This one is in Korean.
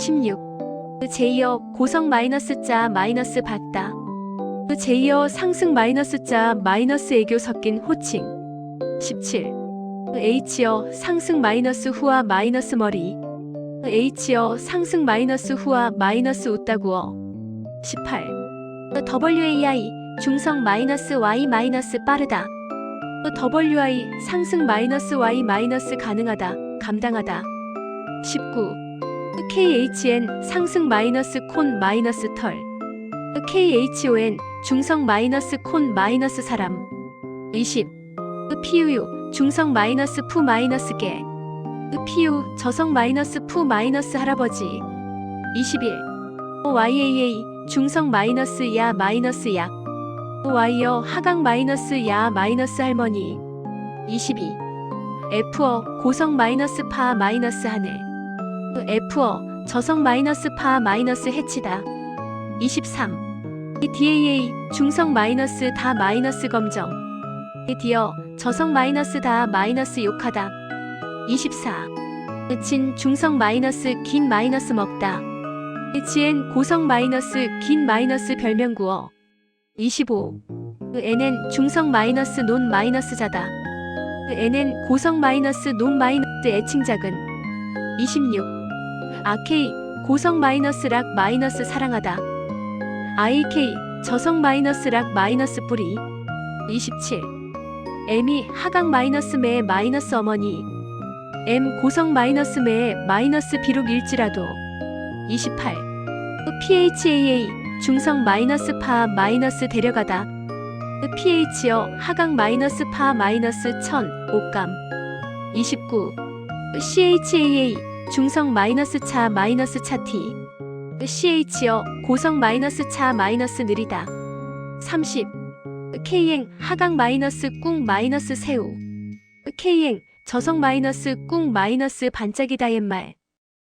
16. 제이어 고성 마이너스 자 마이너스 받다. 제이어 상승 마이너스 자 마이너스 애교 섞인 호칭. 17. H여 상승 마이너스 후와 마이너스 머리. H여 상승 마이너스 후와 마이너스 웃다구어. 18. WAI 중성 마이너스 Y 마이너스 빠르다. WI 상승 마이너스 Y 마이너스 가능하다. 감당하다. 19. KHN 상승 마이너스 콘 마이너스 털. KHON 중성 마이너스 콘 마이너스 사람. 20. PUU 중성 마이너스 푸 마이너스 개. PU 저성 마이너스 푸 마이너스 할아버지. 21. YAA 중성 마이너스 야 마이너스 약. Y여 하강 마이너스 야 마이너스 할머니. 22. F어 고성 마이너스 파 마이너스 하늘. F어 저성 마이너스 파 마이너스 해치다. 23. DAA 중성 마이너스 다 마이너스 검정. 디어 저성 마이너스 다 마이너스 욕하다. 24. 진 중성 마이너스 긴 마이너스 먹다. 지엔 고성 마이너스 긴 마이너스 별명 구어. 25. n은 중성 마이너스 논 마이너스 자다. n은 고성 마이너스 논 마이너스 애칭 작은. 26. 아케이 고성 마이너스 락 마이너스 사랑하다. IK 저성 마이너스 락 마이너스 뿌리. 27. M이 하강 마이너스 매 마이너스 어머니. M 고성 마이너스 매 마이너스 비록일지라도. 28. PHAA 중성 마이너스 파 마이너스 데려가다. PH여 하강 마이너스 파 마이너스 천 옷감. 29. CHAA 중성 마이너스 차 마이너스 차티. CH여 고성 마이너스 차 마이너스 느리다. 30. K행 하강 마이너스 꿍 마이너스 새우. K행 저성 마이너스 꿍 마이너스 반짝이다 옛말.